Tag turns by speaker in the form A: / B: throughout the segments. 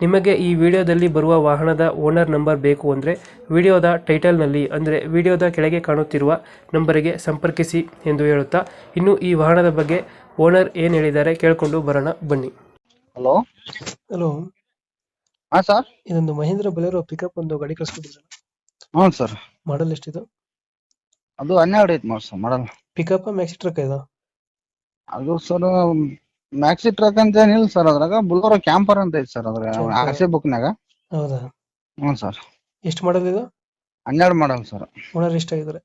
A: ನಿಮಗೆ ಈ ವಿಡಿಯೋದಲ್ಲಿ ಬರುವ ವಾಹನದ ಓನರ್ ನಂಬರ್ ಬೇಕು ಅಂದರೆ ವಿಡಿಯೋದ ಟೈಟಲ್ನಲ್ಲಿ ಅಂದರೆ ವಿಡಿಯೋದ ಕೆಳಗೆ ಕಾಣುತ್ತಿರುವ ನಂಬರಿಗೆ ಸಂಪರ್ಕಿಸಿ ಎಂದು ಹೇಳುತ್ತಾ ಇನ್ನು ಈ ವಾಹನದ ಬಗ್ಗೆ ಓನರ್ ಏನು ಹೇಳಿದ್ದಾರೆ ಕೇಳಿಕೊಂಡು ಬರೋಣ ಬನ್ನಿ.
B: ಹಲೋ?
A: ಹಲೋ.
B: ಹಾ ಸರ್?
A: ಇದೊಂದು ಮಹೇಂದ್ರ ಬಲೇರೋ ಪಿಕಪ್ ಒಂದು ಗಾಡಿ ಕಳಿಸ್ಕೊಟ್ಟಿದ್ದಾರೆ
B: ಹ್ಞೂ ಸರ್.
A: ಮಾಡಲ್ ಎಷ್ಟಿದು?
B: ಅದು ಹನ್ನೆರಡು ಐತೆ ನೋಡಿ sir model.
A: Pickup maxi truck ಇದು?
B: ಅದು ಸರ್ ಮ್ಯಾಕ್ಸಿ ಟ್ರಕ್ ಅಂತ ಏನಿಲ್ಲ ಸರ್ ಅದ್ರಾಗ. ಬುಲೋರೋ ಕ್ಯಾಂಪರ್ ಅಂತ ಐತಿ ಸರ್ ಅದ್ರಾಗ.
A: ಆಸೆ
B: ಬುಕ್ ಸಿ ಬುಕ್ನಾಗ
A: ಹೌದಾ?
B: ಹ್ಞೂ ಸರ್
A: ಎಷ್ಟು ಮಾಡೋದು ಇದು?
B: ಹನ್ನೆರಡು ಮಾಡಲ್ ಸರ್
A: ಓನರ್ ಎಷ್ಟಾಗಿದ್ದಾರೆ?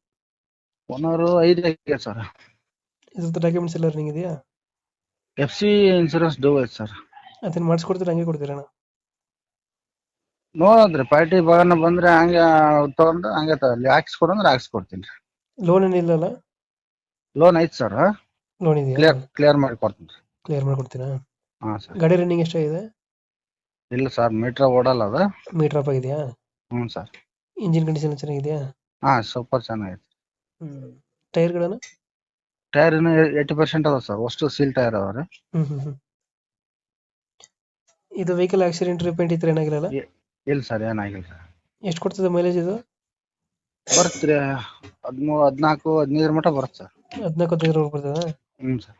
B: ಓನರ್ ಐದು ಐತೆ ಸರ್
A: ಇದ್ರದ್ದು ಡಾಕ್ಯುಮೆಂಟ್ಸ್ ಎಲ್ಲ ರನ್ನಿಂಗ್ ಇದೆಯಾ?
B: ಎಫ್ ಸಿ ಇನ್ಸೂರೆನ್ಸ್ ಡ್ಯೂ ಐತಿ ಸರ್
A: ಅದನ್ನ ಮಾಡಿಸ್ಕೊಡ್ತೀರಾ ಹಂಗೆ ಕೊಡ್ತೀರಾ
B: ನೋಡದ್ರಿ ಪಾರ್ಟಿ ಭಾಗನ ಬಂದ್ರೆ ಹಂಗೆ ತಗೊಂಡ್ರೆ ಹಂಗೆ ತಗೊಳ್ಳಿ ಹಾಕ್ಸ್ಕೊಡಂದ್ರೆ ಹಾಕ್ಸ್ಕೊಡ್ತೀನಿ
A: ಲೋನ್ ಏನಿಲ್ಲಲ್ಲ
B: ಲೋನ್ ಐತಿ ಸರ್
A: ಲೋನ್ ಇದೆಯಾ?
B: ಕ್ಲಿಯರ್ ಕ್ಲಿಯರ್ ಮಾಡಿ ಕೊಡ್ತೀನಿ
A: ಕ್ಲಿಯರ್ ಮಾಡ್ಕೊಡ್ತೀರಾ?
B: ಹಾಂ ಸರ್
A: ಗಾಡಿ ರನ್ನಿಂಗ್ ಎಷ್ಟಾಗಿದೆ?
B: ಇಲ್ಲ ಸರ್ ಮೀಟ್ರ್ ಓಡಲ್ಲ ಅದು.
A: ಮೀಟರ್ ಆಫ್ ಆಗಿದೆಯಾ?
B: ಹ್ಞೂ ಸರ್
A: ಇಂಜಿನ್ ಕಂಡೀಷನ್ ಚೆನ್ನಾಗಿದೆಯಾ?
B: ಹಾಂ ಸೂಪರ್ ಚೆನ್ನಾಗಿದೆ
A: ಹ್ಞೂ ಟೈರ್ಗಳನ್ನು
B: ಟೈರ್ ಇನ್ನು ಏಯ್ಟಿ ಪರ್ಸೆಂಟ್ ಅದ ಸರ್ ಅಷ್ಟು ಸೀಲ್ ಟೈರ್ ಅದಾವ ರೀ.
A: ಹ್ಮ್ ಹ್ಮ್ ಇದು ವೆಹಿಕಲ್ ಆಕ್ಸಿಡೆಂಟ್ ರಿಪೇಂಟ್ ಇದ್ರೆ ಏನಾಗಿರಲ್ಲ?
B: ಇಲ್ಲ ಸರ್ ಏನಾಗಿಲ್ಲ ಸರ್
A: ಎಷ್ಟು ಕೊಡ್ತದೆ ಮೈಲೇಜ್ ಇದು?
B: ಬರುತ್ತೆ ರೀ. ಹದಿಮೂರು ಹದಿನಾಲ್ಕು ಹದಿನೈದರ ಮಟ್ಟ ಬರುತ್ತೆ ಸರ್
A: ಹದಿನಾಲ್ಕು ಹದಿನೈದು ಬರ್ತದೆ?
B: ಹ್ಞೂ ಸರ್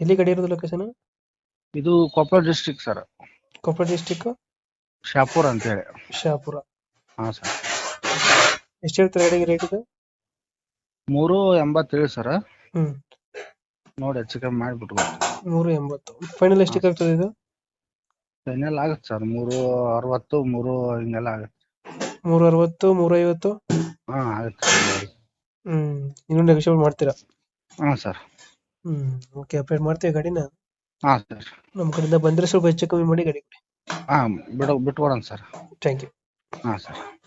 A: ಎಲ್ಲಿ ಕಡೆ ಇರೋದು ಲೊಕೇಶನ್
B: ಇದು Koppal district sir
A: Koppal district
B: ಅಂತ ಹೇಳಿ
A: ಶಾಪುರ.
B: ಹಾ ಸರ್
A: ಎಷ್ಟು ಹೇಳ್ತಾರೆ ಗಾಡಿಗೆ ರೇಟ್ ಇದು?
B: ಮೂರು ಎಂಬತ್ತೇಳು ಸರ್
A: ಹ್ಮ್.
B: ನೋಡಿ ಹೆಚ್ಚು ಕಮ್ಮಿ ಮಾಡಿಬಿಟ್ಟು
A: ಮೂರು ಎಂಬತ್ತು. ಫೈನಲ್ ಎಷ್ಟಕ್ಕೆ ಆಗ್ತದೆ ಇದು?
B: ಫೈನಲ್ ಆಗುತ್ತೆ ಸರ್ ಮೂರು ಅರವತ್ತು ಮೂರು ಹಿಂಗೆಲ್ಲ ಆಗುತ್ತೆ.
A: ಮೂರು ಅರವತ್ತು ಮೂರು ಐವತ್ತು?
B: ಹಾ ಆಗುತ್ತೆ.
A: ಹ್ಮ್. ಇನ್ನೊಂದು ನೆಗೋಷಿಯೇಟ್ ಮಾಡ್ತೀರಾ?
B: ಹಾ ಸರ್
A: ಹ್ಮ್ ಓಕೆ ಅಪ್ಡೇಟ್ ಮಾಡ್ತೀವಿ ಗಾಡಿನ.
B: ಹಾಂ ಸರ್.
A: ನಮ್ಮ ಕಡೆಯಿಂದ ಬಂದ್ರೆ ಸ್ವಲ್ಪ ಹೆಚ್ಚು ಕಮ್ಮಿ ಮಾಡಿ ಗಾಡಿ ಕೊಡಿ.
B: ಹಾಂ ಬಿಡು ಬಿಟ್ಕೊಡೋಣ ಸರ್.
A: ಥ್ಯಾಂಕ್ ಯು
B: ಹಾಂ ಸರ್.